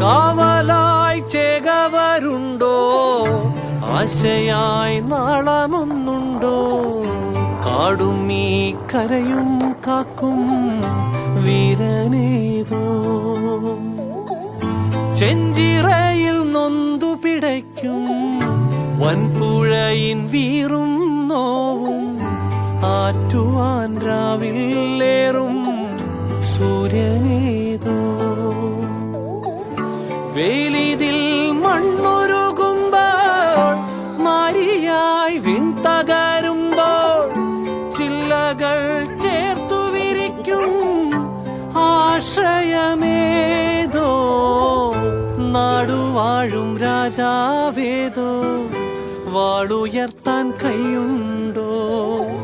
കാവലായി ചേകവരുണ്ടോ? ആശയായി നാളമൊന്നുണ്ടോ? കാടും ഈ കരയും കാക്കും വീരനേതോ? ചെഞ്ചിറയിൽ നൊന്തു പിടയ്ക്കും വൻപുഴയിൻ വീറും നോവും ആറ്റുവാൻ രാവിലേറും സൂര്യനേതോ? വേലിതിൽ മണ്ണുരുകുമ്പോൾ മാരിയായി വിൺ തകരുമ്പോൾ ചില്ലകൾ ചേർത്തു വിരിക്കും ആശ്രയമേതോ നാടുവാഴും രാജാവേതോ വാളുയർത്താൻ കൈയുണ്ടോ?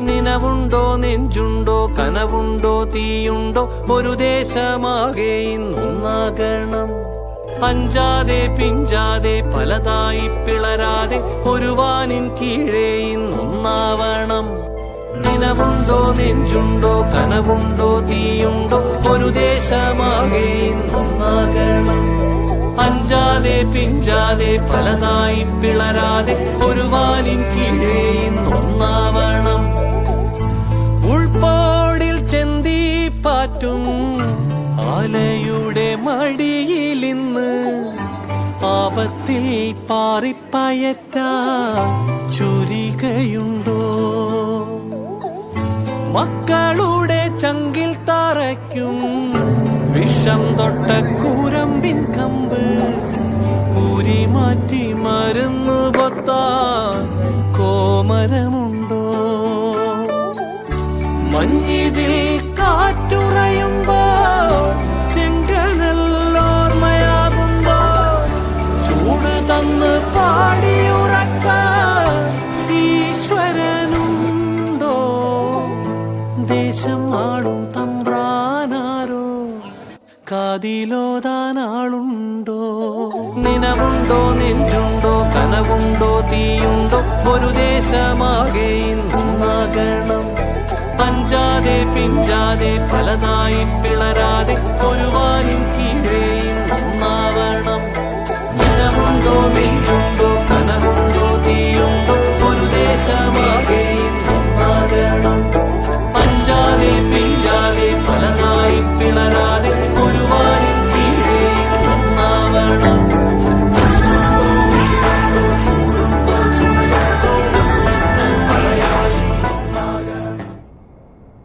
നിനവുണ്ടോ നെഞ്ചുണ്ടോ കനവുണ്ടോ തീയുണ്ടോ? ഒരു ദേശമാകെ ഇന്നൊന്നാകണം. അഞ്ചാതെ പിഞ്ചാതെ പലതായി പിളരാതെ ഒരു വാനിൻ കീഴേ ഇന്നൊന്നാവണം. ദിനമുണ്ടോ നെഞ്ചുണ്ടോ കനവുണ്ടോ തീയുണ്ടോ ഒരു ദേശമാകെ ഇന്നൊന്നാകണം. അഞ്ചാതെ പിഞ്ചാതെ പലതായി പിളരാതെ ഒരു വാനിൻ കീഴേ ഇന്നൊന്നാവണം. ഉൾപ്പാടിൽ ചെന്തി പാറ്റും ആലയുടെ മടിയിലിന്ന് പാപത്തിൽ പാറിപ്പയറ്റ ചുരികയുണ്ടോ? മക്കളുടെ ചങ്കിൽ തറയ്ക്കും വിഷം തൊട്ട കൂരമ്പിൻ കമ്പ് കൂരി മാറ്റി മരുന്ന് പൊത്താൻ കോമരമുണ്ടോ? മഞ്ഞിതിൽ ദേശം ആളും തമ്പ്രാനാരോ? കാതിലോതാനാളുണ്ടോ നിനവുണ്ടോ നെഞ്ചുണ്ടോ കനവുണ്ടോ തീയുണ്ടോ? ഒരു ദേശമാകെ ഇന്നാകണം പഞ്ചാതെ പിഞ്ചാതെ പലതായി പിളരാതെ ഒരു വാനിൻ കീ